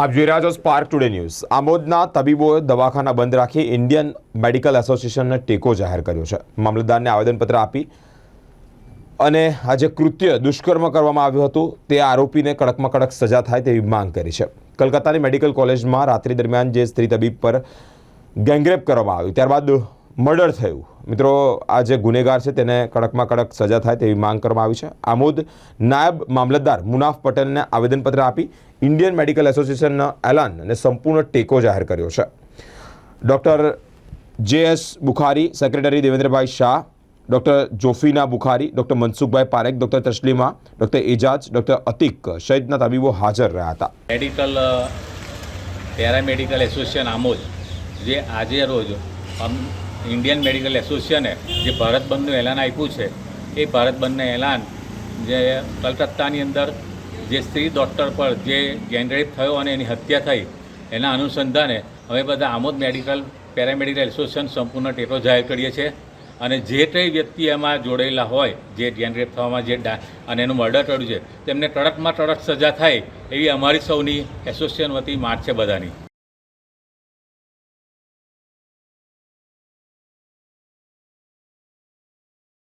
આપ જોઈ રહ્યા છો સ્પાર્ક ટુડે ન્યૂઝ આમોદના તબીબોએ દવાખાના બંધ રાખી ઇન્ડિયન મેડિકલ એસોસિએશનને ટેકો જાહેર કર્યો છે. મામલતદારને આવેદનપત્ર આપી અને આ જે કૃત્ય દુષ્કર્મ કરવામાં આવ્યું હતું, તે આરોપીને કડકમાં કડક સજા થાય તેવી માંગ કરી છે. કલકત્તાની મેડિકલ કોલેજમાં રાત્રિ દરમિયાન જે સ્ત્રી તબીબ પર ગેંગરેપ કરવામાં આવ્યું, ત્યારબાદ મર્ડર થયું. મિત્રો, આ જે ગુનેગાર છે તેને કડકમાં કડક સજા થાય તેવી માંગ કરવામાં આવી છે. આમોદ નાયબ મામલતદાર મુનાફ પટેલને આવેદનપત્ર આપી ઇન્ડિયન મેડિકલ એસોસિએશનના એલાન અને સંપૂર્ણ ટેકો જાહેર કર્યો છે. Doctor J S Bukhari, secretary Devendrabhai Shah, doctor Jofina Bukhari, doctor Mansukhbhai Parekh, doctor Taslima, doctor Ejaz, doctor Atik સહિતના તબીબો હાજર રહ્યા હતા. મેડિકલ પેરામેડિકલ એસોસિએશન આમોદ જે આજે રોજ ઇન્ડિયન મેડિકલ એસોસિએશને જે ભારત બંધનું એલાન આપ્યું છે, એ ભારત બંધને એલાન જે કલકત્તાની અંદર જે સ્ત્રી ડૉક્ટર પર જે ગેંગરેપ થયો અને એની હત્યા થઈ, એના અનુસંધાને હવે બધા આમોદ મેડિકલ પેરામેડિકલ એસોસિએશન સંપૂર્ણ ટેકો જાહેર કરીએ છીએ. અને જે કંઈ વ્યક્તિ એમાં જોડાયેલા હોય, જે ગેંગરેપ થવામાં જે અને એનું મર્ડર કર્યું છે, તેમને કડકમાં કડક સજા થાય એવી અમારી સૌની એસોસિએશન વતી માગ છે બધાની.